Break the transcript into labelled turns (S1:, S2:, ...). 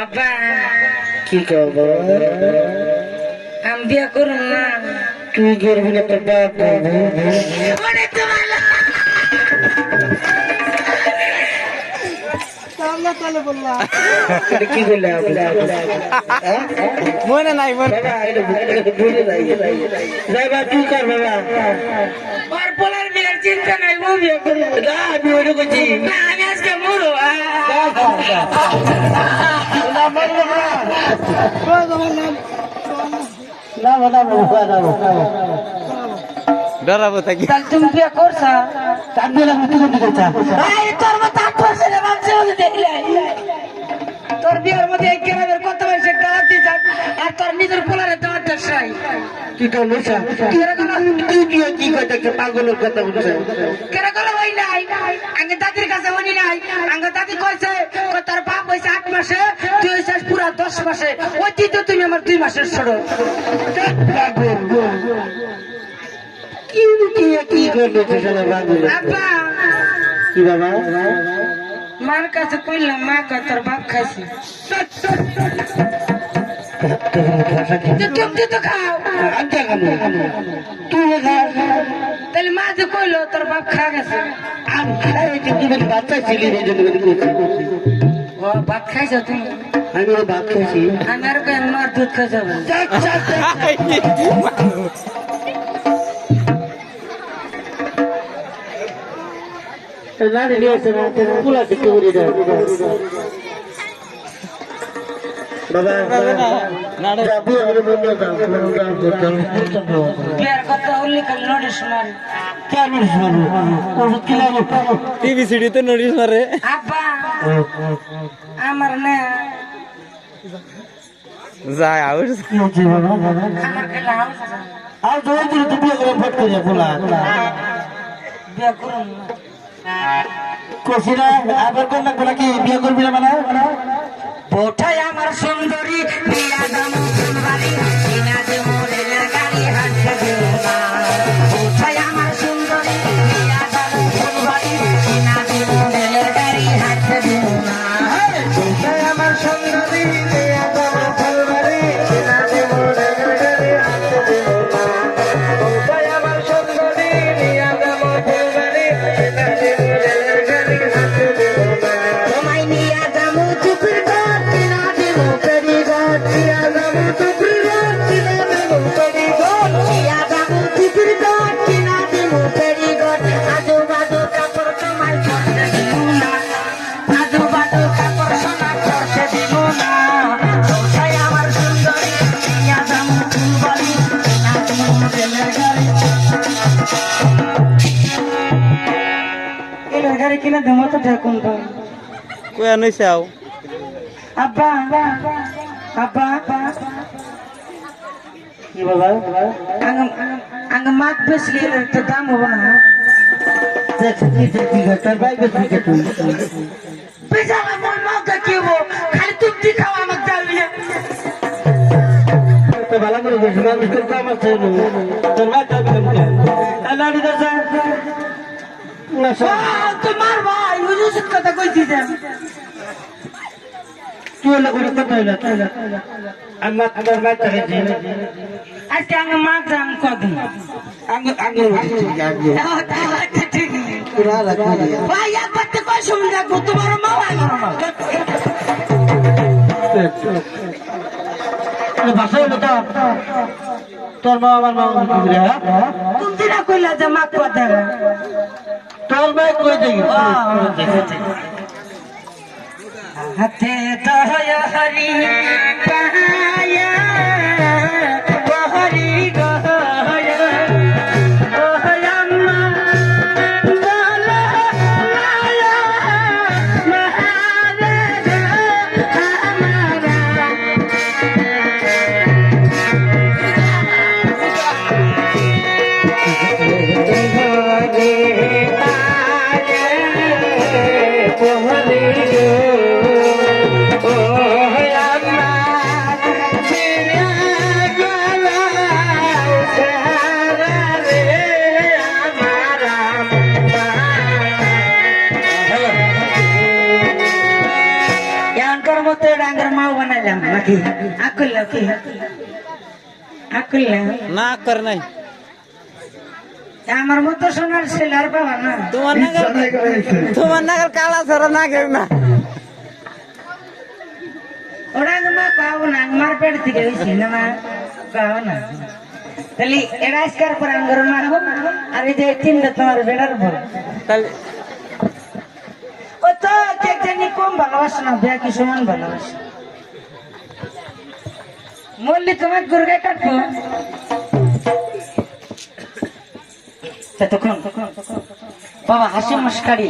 S1: আব্বা
S2: কি করব
S1: আমি বিয়ে করুন না
S2: তুই করবি না তোর বাপ করব
S3: মনে নাই মনে
S2: বাবা তুই কর বাবা
S1: চিন্তা নাই ও বিয়ে করুন
S2: না আমি ওটা করছি
S1: না আমি আজকে মরো
S3: ডরাবো থাকি
S1: তুমি বিয়ে করছা?
S2: তার দিলে আমি করতে চাই
S1: তোর মতো আট বছরের মানুষ দেখলে। তোর বিয়ের মধ্যে
S2: নেশা তুই কি কি কথা পাগলের কথা বলছে
S1: কেন গেল ওই নাই। আগে দাদির কাছে নাই। আগে দাদি কইছে কই তোর বাপ হইছে আট মাসে তুই হইছিস পুরা দশ মাসে। ওই তো তুমি আমার মাসের ছোট।
S2: কি কি কি করলে তুই সারা কি বাবা?
S1: মার কাছে কইলাম মা তোর বাপ খাইছে। তুমি তো খাও?
S2: কেন তুই খা
S1: তাহলে মা যে কইলো তোর বাপ খা গেছে।
S2: আমি খাই তুই বাচ্চা ছিলি এই জন্য
S1: ভাত খাইছো তুমি?
S2: আমি ওর ভাত খেয়েছি
S1: আমি আর কই মার দুধ খাইছো
S2: লাড়ি নিয়ে আসে পুলা দিকে উড়ে যায়
S1: মারে। আব্বা আমার না
S3: যায়
S1: আছে।
S2: আর জোর দিলে তো বিয়ে করে ফট করে বলা
S1: বিয়া করুন। না
S2: আবার কোন না কি বিয়ে করবি না মানে?
S1: বোঠাই আমার সুন্দরী বিয়া দাম রেলের গাড়ি কিনা দেবো তো ঢেকুন তো
S3: কয়া নইছে আও
S1: আব্বা আব্বা
S2: কি বাবা
S1: আঙ্গ আঙ্গ মাছ বেশি একটা দাম হব না
S2: দেখ কি কি তোর ভাই বেশ কি তুই
S1: বেজালা মোর মাকে কি হব খালি তুমি দি খাও আমাকে যাবি
S2: তো ভালো করে বুঝি মানুষ ভাই
S1: তোমার ভাই উজুসিত কথা কইছি যে।
S2: তুই হলে কোনো কথা হইলা আমার আমার ভাই তো গেছি
S1: আজকে ঠিক ভাই একবার তো শুন রাখব? তোমার মা আমার মা
S2: ভাষা হলো তোর মা আমার মা
S1: কইলা যে মা কথা
S2: তোর ভাই কই দেখি
S1: হাতে দয়া হরি মতো ডাঙ্গর মাও বানাইলাম নাকি? আকুল কি? আকুল
S3: না করে নাই।
S1: আমার মতো সোনার ছেলে আর পাবা না।
S3: তোমার নাগাল তোমার নাগাল কালা ছাড়া না কেউ না।
S1: ওরা মা পাবো না আমার পেট থেকে হয়েছে না মা পাবো না। তাহলে এটা আজকার পর আঙ্গর মারবো আর এই যে তিনটা তোমার বেড়ার বল।
S3: তাহলে
S1: তো জানি কম ভালোবাসে না, বিয়া কি সমান ভালোবাসে? মল্লি, তোমার গুরগায় কাটবো? তখন? বাবা, হাসি মুস্কারি।